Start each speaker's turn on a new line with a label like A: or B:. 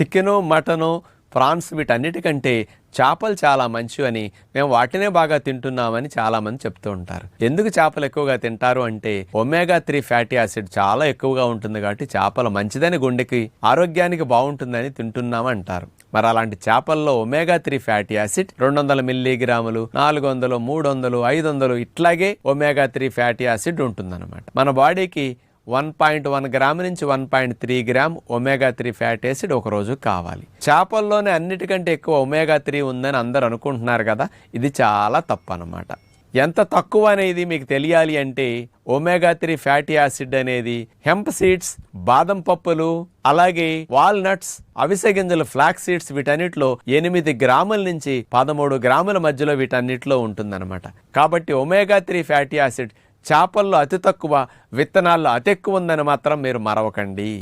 A: Chicken mutton prawns వీటన్నిటికంటే చేపలు చాలా మంచివి అని మేము వాటినే బాగా తింటున్నామని చాలామంది చెప్తూ ఉంటారు. ఎందుకు చేపలు ఎక్కువగా తింటారు అంటే ఒమేగా త్రీ ఫ్యాటీ యాసిడ్ చాలా ఎక్కువగా ఉంటుంది కాబట్టి చేపలు మంచిదని గుండెకి ఆరోగ్యానికి బాగుంటుందని తింటున్నామంటారు మరి అలాంటి చేపల్లో ఒమేగా త్రీ ఫ్యాటీ యాసిడ్ రెండు వందల మిల్లీగ్రాములు నాలుగు వందలు మూడు వందలు ఐదు వందలు ఇట్లాగే ఒమేగా త్రీ ఫ్యాటీ యాసిడ్ ఉంటుందన్నమాట. మన బాడీకి వన్ పాయింట్ వన్ గ్రామ్ నుంచి one point three gram omega three fatty acid ఒకరోజు కావాలి. చేపల్లోనే అన్నిటికంటే ఎక్కువ ఒమేగా త్రీ ఉందని అందరు అనుకుంటున్నారు కదా ఇది చాలా తప్పు అనమాట ఎంత తక్కువ అనేది మీకు తెలియాలి అంటే ఒమేగా త్రీ ఫ్యాటీ యాసిడ్ అనేది హెంప్ సీడ్స్ బాదం పప్పులు అలాగే వాల్నట్స్ అవిసె గింజలు ఫ్లాక్ సీడ్స్ వీటన్నిటిలో ఎనిమిది గ్రాముల నుంచి పదమూడు గ్రాముల మధ్యలో వీటన్నిటిలో ఉంటుందన్నమాట. కాబట్టి ఒమేగా త్రీ ఫ్యాటీ యాసిడ్ చేపల్లో అతి తక్కువ విత్తనాల్లో అతి ఎక్కువ ఉందని మాత్రం మీరు మరవకండి.